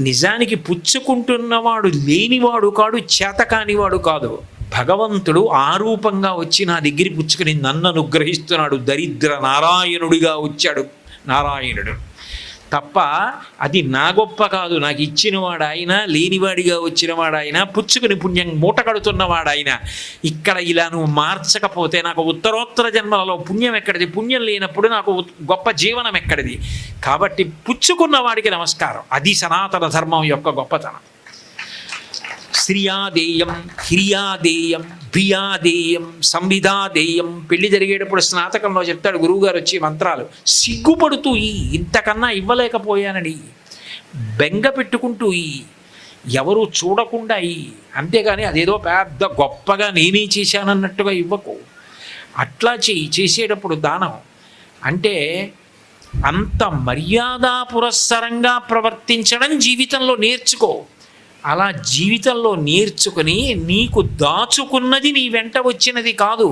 నిజానికి పుచ్చుకుంటున్నవాడు లేనివాడు కాడు చేతకానివాడు కాదు. భగవంతుడు ఆరూపంగా వచ్చి నా దగ్గర పుచ్చుకుని నన్ను అనుగ్రహిస్తున్నాడు. దరిద్ర నారాయణుడిగా వచ్చాడు. నారాయణుడు. తప్ప అది నా గొప్ప కాదు. నాకు ఇచ్చినవాడు లేనివాడిగా వచ్చినవాడు పుచ్చుకుని పుణ్యం మూట కడుతున్నవాడు ఇక్కడ ఇలా నువ్వు మార్చకపోతే నాకు ఉత్తరోత్తర జన్మలలో పుణ్యం ఎక్కడిది? పుణ్యం లేనప్పుడు నాకు గొప్ప జీవనం ఎక్కడిది? కాబట్టి పుచ్చుకున్న వాడికి నమస్కారం. అది సనాతన ధర్మం యొక్క గొప్పతనం. శ్రియాదేయం హిరియాదేయం భియాదేయం సంవిధాదేయం. పెళ్ళి జరిగేటప్పుడు స్నాతకంలో చెప్తాడు గురువుగారు వచ్చి మంత్రాలు. సిగ్గుపడుతూ ఈ ఇంతకన్నా ఇవ్వలేకపోయానని. బెంగ పెట్టుకుంటూ ఈ ఎవరు చూడకుండా ఈ అంతేగాని అదేదో పెద్ద గొప్పగా నేనే చేశానన్నట్టుగా ఇవ్వకు. అట్లా చేయి చేసేటప్పుడు దానం. అంటే అంత మర్యాద పురస్సరంగా ప్రవర్తించడం జీవితంలో నేర్చుకో. అలా జీవితంలో నేర్చుకుని నీకు దాచుకున్నది నీ వెంట వచ్చినది కాదు.